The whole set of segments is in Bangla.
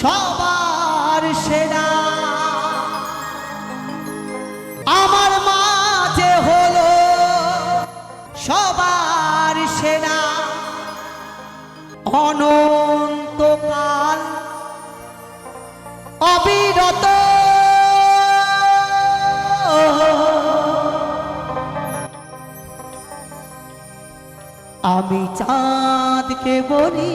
সবার সেরা। আমার মাঝে হলো সবার সেরা। অনন্তকাল অবিরত। আমি চাঁদকে বলি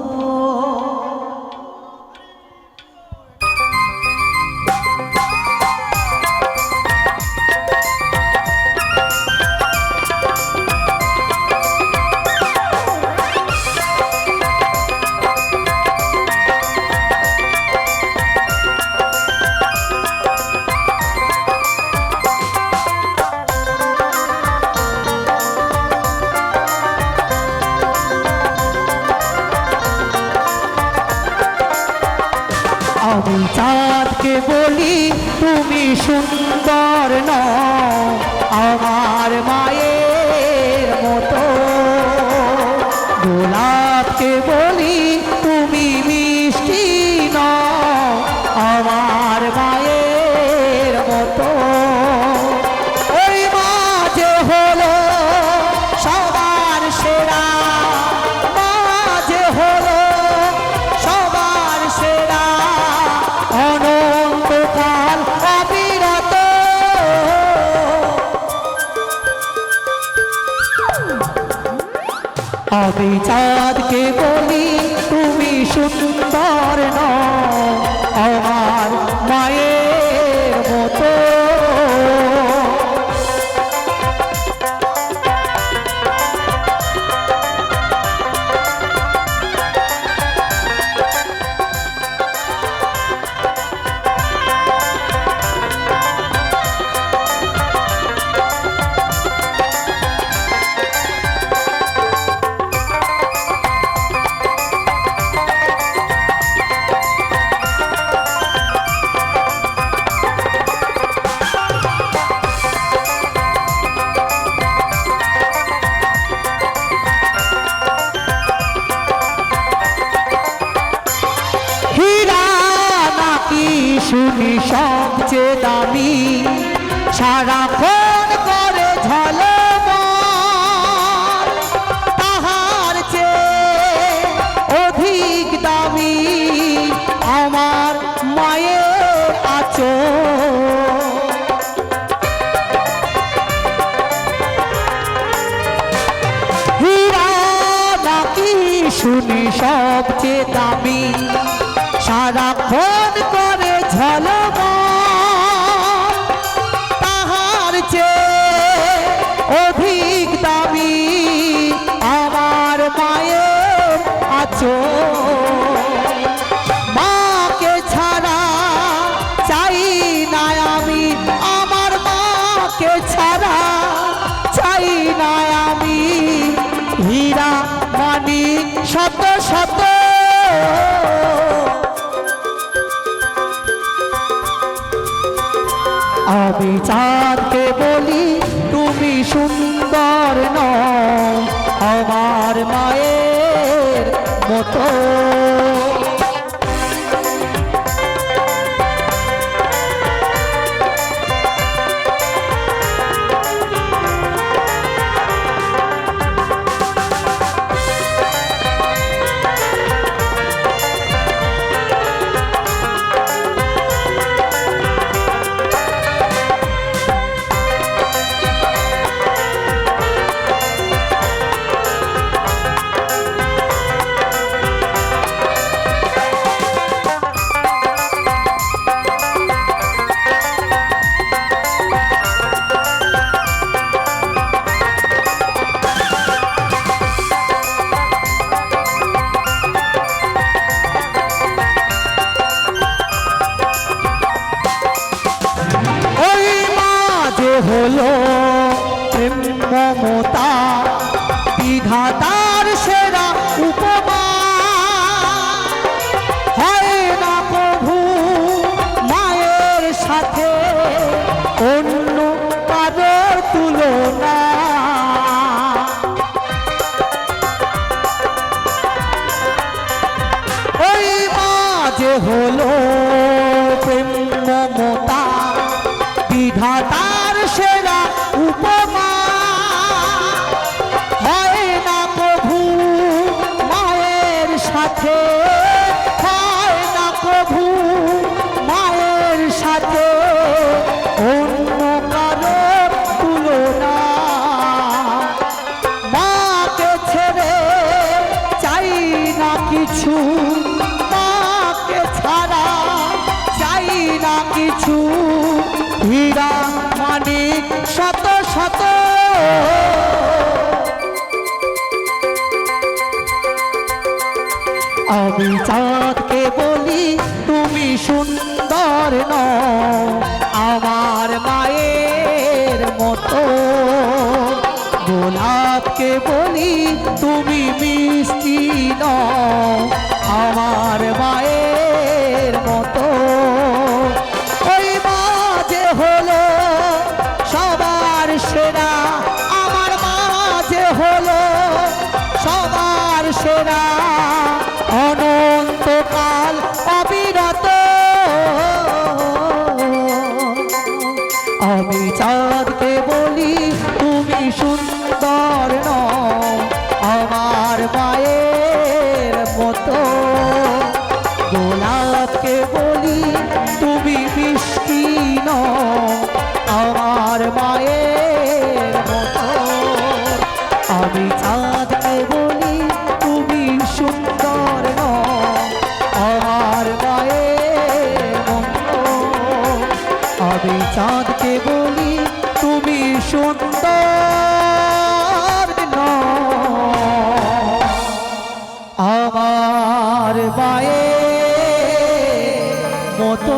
চাঁদকে বলি তুমি সুন্দর নও আমার মায়ের আমি চাঁদকে বলি তুমি সুন্দর নও আমার শুনি সবচেয়ে দামি সারাক্ষণ করে ঝলমল। তাহার চেয়ে অধিক দামি আমার মায়ের নাকি শুনি সবচেয়ে দামি সারাক্ষণ করে ঝলম তাহার চেয়ে অধিক দামি আমার মায়ের আছো মাকে ছাড়া চাই না আমি, আমার মাকে ছাড়া চাই না আমি। হীরা মানিক শত শত আমি চাঁদকে বলি তুমি সুন্দর নও। আমার মায়ের মতো হলো প্রেম মমতা। বিধাতার সেরা উপমা। হয় না প্রভু মায়ের সাথে অন্য কাদের তুলনা। ওই মা যে হলো প্রেম হয় না প্রভু, মায়ের সাথে অন্য কারোর তুলনা। মাকে ছেড়ে চাই না কিছু, মাকে ছাড়া চাই না কিছু। হীরা মানিক শত শত আমি চাঁদকে বলি তুমি সুন্দর ন আমার মায়ের মতো গোলাপকে বলি মায়ে মতো